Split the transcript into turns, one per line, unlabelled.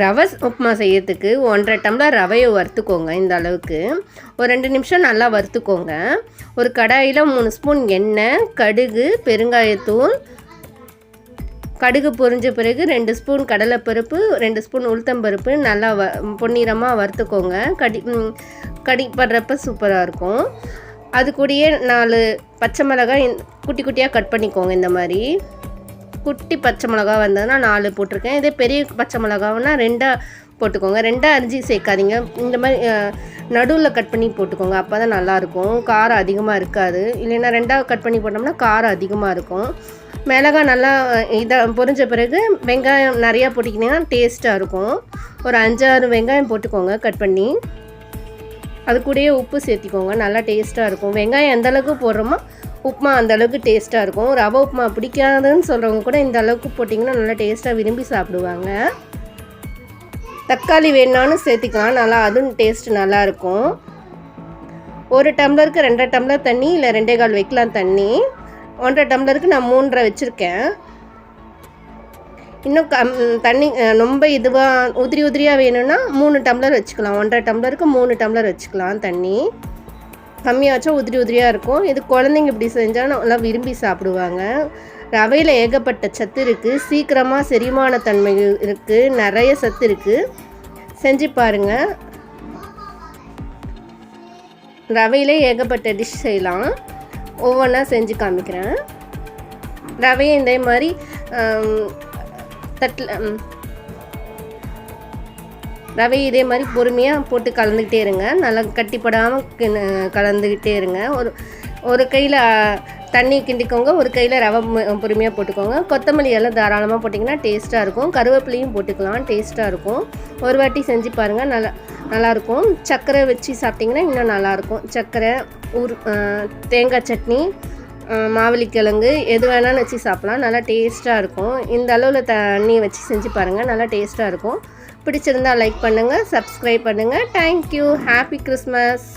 ரவை உப்புமா செய்யறதுக்கு ஒன்றரை டம்ளர் ரவையை வறுத்துக்கோங்க இந்த அளவுக்கு. ஒரு ரெண்டு நிமிஷம் நல்லா வறுத்துக்கோங்க. ஒரு கடாயில் மூணு ஸ்பூன் எண்ணெய் கடுகு பெருங்காயத்தூள். கடுகு பொரிஞ்ச பிறகு ரெண்டு ஸ்பூன் கடலைப்பருப்பு ரெண்டு ஸ்பூன் உளுத்தம்பருப்பு நல்லா வ பொன்னிறமாக வறுத்துக்கோங்க. கடி கடிப்படுறப்ப சூப்பராக இருக்கும். அது கூடயே நாலு பச்சை மிளகாய் குட்டி குட்டியாக கட் பண்ணிக்கோங்க இந்த மாதிரி. குட்டி பச்சை மிளகா வந்ததுன்னா நாலு போட்டிருக்கேன். இதே பெரிய பச்சை மிளகாவுன்னா ரெண்டாக போட்டுக்கோங்க. ரெண்டாக அரிஞ்சி சேர்க்காதீங்க. இந்த மாதிரி நடுவில் கட் பண்ணி போட்டுக்கோங்க. அப்போ தான் நல்லாயிருக்கும். காரம் அதிகமாக இருக்காது. இல்லைன்னா ரெண்டாக கட் பண்ணி போட்டோம்னா காரம் அதிகமாக இருக்கும். மிளகாய் நல்லா இதை பொரிஞ்ச பிறகு வெங்காயம் நிறையா போட்டிக்கிட்டிங்கன்னா டேஸ்ட்டாக இருக்கும். ஒரு அஞ்சாறு வெங்காயம் போட்டுக்கோங்க கட் பண்ணி. அது கூடயே உப்பு சேர்த்திக்கோங்க. நல்லா டேஸ்ட்டாக இருக்கும். வெங்காயம் எந்தளவுக்கு போடுறோமோ உப்புமா அந்த அளவுக்கு டேஸ்ட்டாக இருக்கும். ரவை உப்புமா பிடிக்காதுன்னு சொல்கிறவங்க கூட இந்த அளவுக்கு போட்டிங்கன்னா நல்லா டேஸ்ட்டாக விரும்பி சாப்பிடுவாங்க. தக்காளி வேணாலும் சேர்த்திக்கலாம். நல்லா அதுவும் டேஸ்ட் நல்லாயிருக்கும் ஒரு டம்ளருக்கு ரெண்டரை டம்ளர் தண்ணி இல்லை ரெண்டே கால் வைக்கலாம் தண்ணி. ஒன்றரை டம்ளருக்கு நான் மூன்றரை வச்சுருக்கேன். இன்னும் கம் தண்ணி ரொம்ப இதுவாக உதிரி உதிரியாக வேணும்னா மூணு டம்ளர் வச்சுக்கலாம். ஒன்றரை டம்ளருக்கு மூணு டம்ளர் வச்சுக்கலாம் தண்ணி. கம்மியாச்சும் உதிரி உதிரியாக இருக்கும். இது குழந்தைங்க இப்படி செஞ்சால் நல்லா விரும்பி சாப்பிடுவாங்க. ரவையில் ஏகப்பட்ட சத்து இருக்குது சீக்கிரமாக செரிமான தன்மை இருக்குது நிறைய சத்து இருக்குது செஞ்சு பாருங்கள் ரவையிலே ஏகப்பட்ட டிஷ் செய்யலாம். ஒவ்வொன்றா செஞ்சு காமிக்கிறேன். ரவையை இந்த மாதிரி தட்டில் ரவை இதே மாதிரி பொறுமையாக போட்டு கலந்துக்கிட்டே இருங்க. நல்லா கட்டிப்படாமல் கலந்துக்கிட்டே இருங்க. ஒரு ஒரு கையில் தண்ணி கிண்டிக்கோங்க. ஒரு கையில் ரவை பொறுமையாக போட்டுக்கோங்க. கொத்தமல்லி எல்லாம் தாராளமாக போட்டிங்கன்னா டேஸ்ட்டாக இருக்கும். கருவேப்பிலையும் போட்டுக்கலாம். டேஸ்ட்டாக இருக்கும். ஒரு வாட்டி செஞ்சு பாருங்கள் நல்லா நல்லாயிருக்கும் சர்க்கரை வச்சு சாப்பிட்டிங்கன்னா இன்னும் நல்லாயிருக்கும் சர்க்கரை ஊர் தேங்காய் சட்னி அஹ், எது வேணாலும் வச்சு சாப்பிட்லாம். நல்லா டேஸ்ட்டாக இருக்கும். இந்த அளவில் தண்ணி வச்சு செஞ்சு பாருங்கள் நல்லா டேஸ்ட்டாக இருக்கும். பிடிச்சிருந்தா லைக் பண்ணுங்கள் சப்ஸ்கிரைப் பண்ணுங்கள் தேங்க்யூ ஹாப்பி கிறிஸ்மஸ்